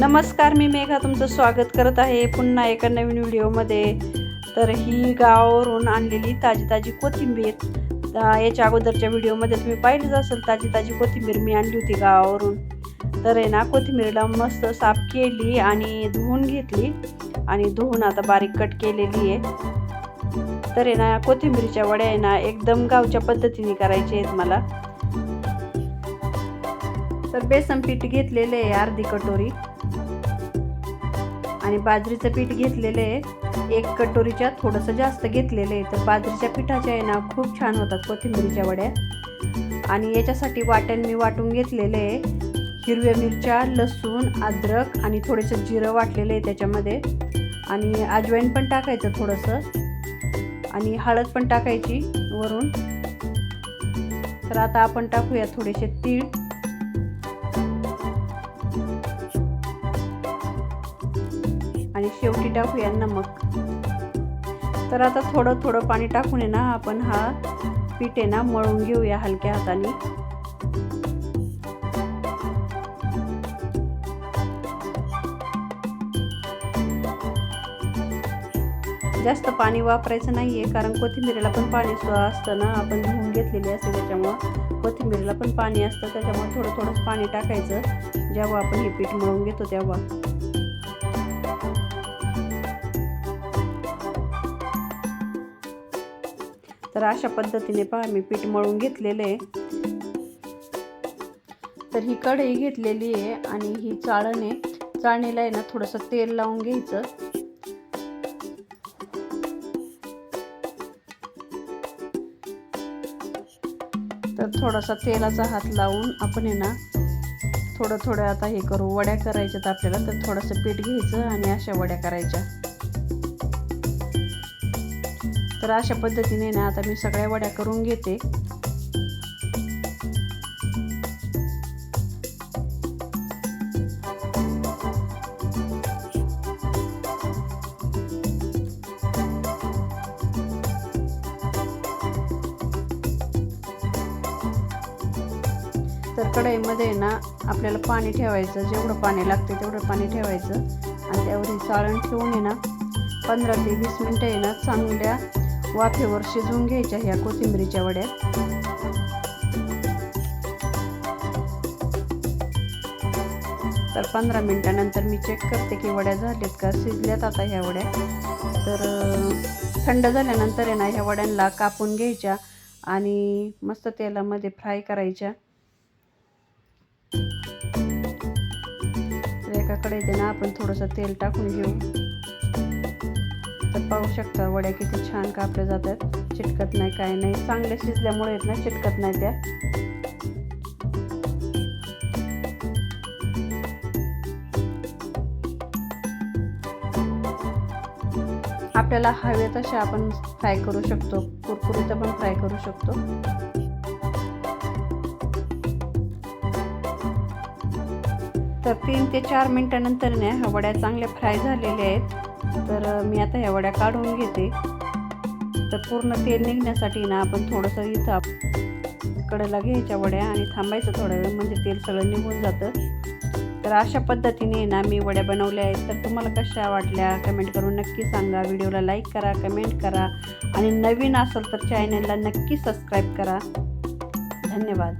नमस्कार मी मेघा तुमचं स्वागत करत आहे पुन्हा एका नवीन व्हिडिओमध्ये. तर ही गावावरून आणलेली ताजी ताजी कोथिंबीर याच्या अगोदरच्या व्हिडिओमध्ये तुम्ही पाहिलीच असेल ताजी ताजी कोथिंबीर मी आणली होती गावावरून. तर आहे ना कोथिंबीरला मस्त साफ केली आणि धुवून घेतली. आणि धुवून आता बारीक कट केलेली आहे. तर आहे ना कोथिंबीरच्या वड्या आहे ना एकदम गावच्या पद्धतीने करायचे आहेत मला. तर बेसन पीठ घेतलेलं आहे अर्धी कटोरी. आणि बाजरीचं पीठ घेतलेलं आहे. एक कटोरीच्या थोडंसं जास्त घेतलेलं आहे. तर बाजरीच्या पिठाच्या आहे ना खूप छान होतात कोथिंबीरीच्या वड्या. आणि याच्यासाठी वाटण मी वाटून घेतलेले आहे. हिरव्या मिरच्या लसूण अद्रक आणि थोडंसं जिरं वाटलेलं आहे त्याच्यामध्ये. आणि अजवाईन पण टाकायचं थोडंसं. आणि हळद पण टाकायची वरून. तर आता आपण टाकूया थोडेसे तीळ. आणि शेवटी टाकूया नमक. तर आता थोडं थोडं पाणी टाकून आहे ना आपण हा पीठ आहे ना मळून घेऊया हलक्या हाताने. जास्त पाणी वापरायचं नाही आहे कारण कोथिंबीरीला पण पाणी सुद्धा असतं ना आपण धुवून घेतलेली असते त्याच्यामुळं. कोथिंबीरीला पण पाणी असतं त्याच्यामुळे थोडं थोडंच पाणी टाकायचं. जेव्हा आपण हे पीठ मळून घेतो तेव्हा. तर अशा पद्धतीने पहा मी पीठ मळून घेतलेलं आहे. तर ही कढई घेतलेली आहे आणि ही चाळण आहे. चाळणीला आहे ना थोडंसं तेल लावून घ्यायचं. तर थोडासा तेलाचा हात लावून आपण आहे ना थोडं थोडं आता हे करू. वड्या करायच्यात आपल्याला तर थोडंसं पीठ घ्यायचं आणि अशा वड्या करायच्या. तर अशा पद्धतीने ना आता मी सगळ्या वड्या करून घेते. तर कढईमध्ये ना आपल्याला पाणी ठेवायचं जेवढं पाणी लागते तेवढं पाणी ठेवायचं. आणि त्यावर साळण चाळण ठेवून आहे ना पंधरा ते वीस मिनटं आहे ना चांगल्या वाफेवर शिजवून घ्यायच्या ह्या कोथिंबीरीच्या वड्या तर पंधरा मिनटानंतर मी चेक करते की वड्या झाल्यात का शिजल्यात आता ह्या वड्या. तर थंड झाल्यानंतर आहे ना ह्या वड्यांना कापून घ्यायच्या आणि मस्त तेलामध्ये फ्राय करायच्या. तर एका कढईत ना आपण थोडंसं तेल टाकून घेऊ. तर पाहू शकता वड्या किती छान कापल्या जातात. चिटकत नाही काय नाही. चांगल्या शिजल्यामुळे येत ना चिटकत नाही त्या. आपल्याला हवे तसे आपण फ्राय करू शकतो. कुरकुरीत पण फ्राय करू शकतो. तर तीन ते चार मिनटानंतर ना ह्या वड्या चांगल्या फ्राय झालेल्या आहेत. तर मी आता ह्या वड्या काढून घेते. तर पूर्ण तेल निघण्यासाठी ना आपण थोडंसं इथं कडेला घ्यायच्या वड्या आणि थांबायचं थोडा वेळ म्हणजे तेल सगळं निघून जातं. तर अशा पद्धतीने ना मी वड्या बनवल्या आहेत. तर तुम्हाला कशा वाटल्या? कमेंट करून नक्की सांगा. व्हिडिओला लाईक करा कमेंट करा. आणि नवीन असेल तर चॅनलला नक्की सबस्क्राईब करा. धन्यवाद.